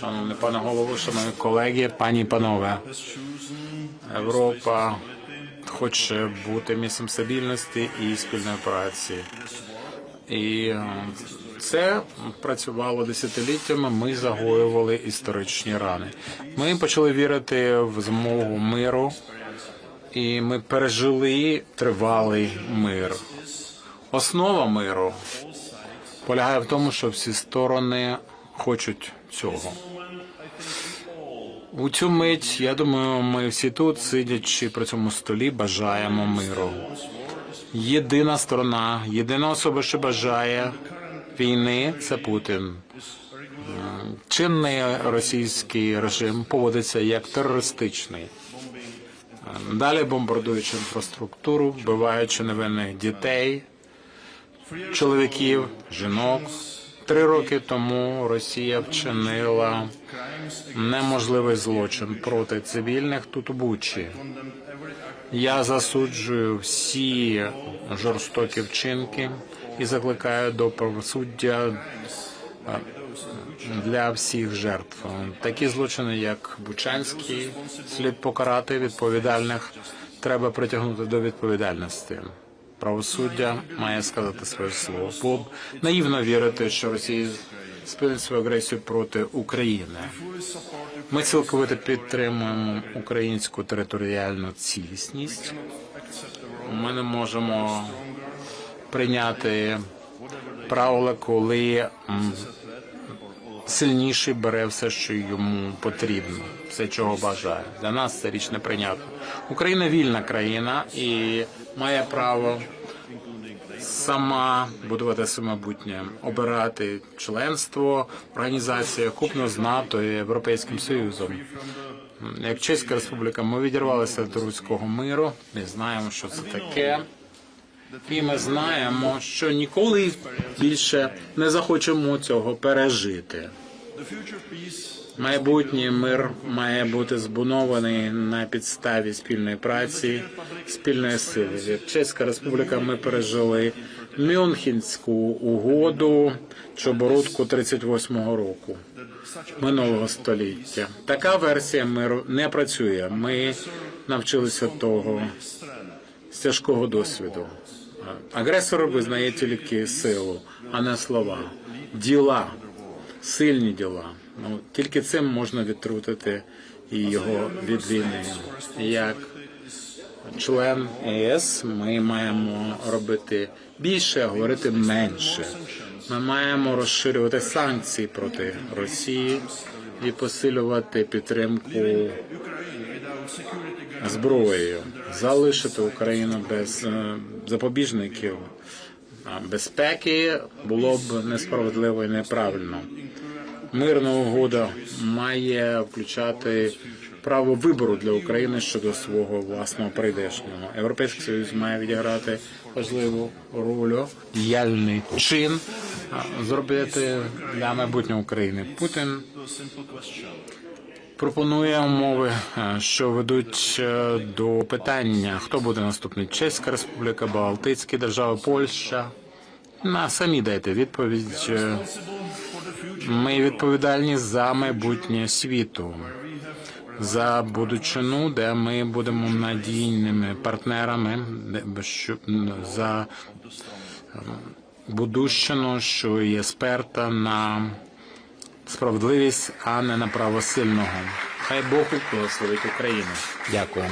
Шановний пане голово, шановні колеги, пані і панове. Європа хоче бути місцем стабільності і спільної праці. І це працювало десятиліттями. Ми загоювали історичні рани. Ми почали вірити в змогу миру, і ми пережили тривалий мир. Основа миру полягає в тому, що всі сторони хочуть цього. У цю мить, я думаю, ми всі тут, сидячи при цьому столі, бажаємо миру. Єдина сторона, єдина особа, що бажає війни, це Путін. Чинний російський режим поводиться як терористичний. Далі бомбардуючи інфраструктуру, вбиваючи невинних дітей, чоловіків, жінок. Три роки тому Росія вчинила неможливий злочин проти цивільних тут у Бучі. Я засуджую всі жорстокі вчинки і закликаю до правосуддя е, для всіх жертв. Такі злочини, як Бучанський, слід покарати відповідальних. Треба притягнути до відповідальності. Правосуддя має сказати своє слово. Бо наївно вірити, що Росія спинить свою агресію проти України. Ми цілковито підтримуємо українську територіальну цілісність. Ми не можемо прийняти правила, коли сильніший бере все, що йому потрібно, все, чого бажає. Для нас це річ неприйнятна. Україна вільна країна і має право сама будувати своє майбутнє, обирати членство в організаціях купно з НАТО і Європейським Союзом. Як Чеська Республіка, ми відірвалися від руського миру. Ми знаємо, що це таке. І ми знаємо, що ніколи більше не захочемо цього пережити. Майбутній мир має бути збудований на підставі спільної праці, спільної сили. Чеська Республіка ми пережили Мюнхенську угоду Чоборудку 38-го року минулого століття. Така версія миру не працює. Ми навчилися того з тяжкого досвіду. Агресор визнає тільки силу, а не слова, діла, сильні діла. Ну тільки цим можна відтрутити і його від війни. Як член ЄС, ми маємо робити більше, а говорити менше. Ми маємо розширювати санкції проти Росії і посилювати підтримку зброєю, залишити Україну без е, запобіжників безпеки було б несправедливо і неправильно. Мирна угода має включати право вибору для України щодо свого власного прийдешнього. Європейський союз має відіграти важливу роль, діяльний чин зробити для майбутнього України. Путін пропонує умови, е, що ведуть е, до питання, хто буде наступний Чеська Республіка, Балтійські держави, Польща. На самі дайте відповідь. Е, Ми відповідальні за майбутнє світу, за будучину, де ми будемо надійними партнерами, за будущину, що є сперта на справедливість, а не на право сильного. Хай Бог благословить Україну. Дякую.